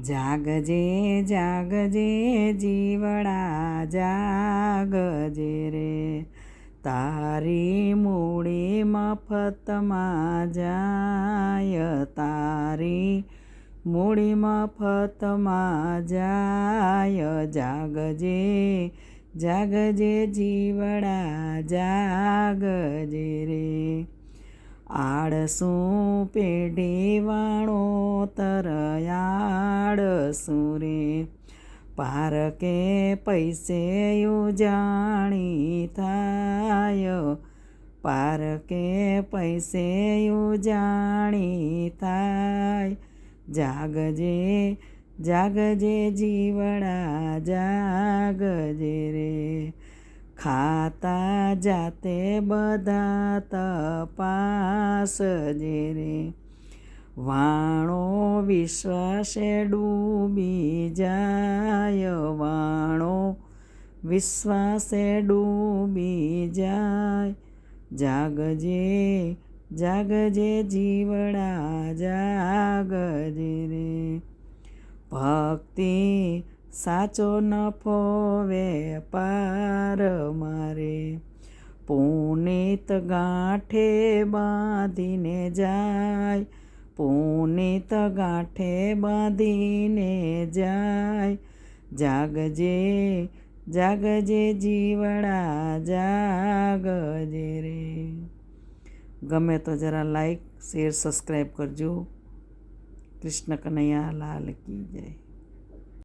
જાગજે જાગજે જીવડા જાગજે રે. તારી મૂડી મફતમાં જાય, તારી મૂડી મફતમાં જાય. જાગજે જાગજે જીવડા જાગજે રે. આળસું પેઢી વાણો તરયાળસું રે પારકે પૈસે ઉજાણી થાય. પારકે પૈસે ઉજાણી થાય. જાગજે જાગજે જીવડા, જાગજે રે. ખાતા જાતે બધા તપાસ જે રે. વાણો વિશ્વાસે ડૂબી જાય, વાણો વિશ્વાસે ડૂબી જાય. જાગજે જાગજે જીવડા, જાગજે રે. ભક્તિ સાચો નફો વેપાર મારે. પુનિત ગાંઠે બાંધીને જાય પુનિત ગાંઠે બાંધીને જાય જાગજે જાગજે જીવડા જાગજે રે ગમે તો જરા લાઈક શેર સબસ્ક્રાઈબ કરજો કૃષ્ણ કનૈયા લાલ કી જય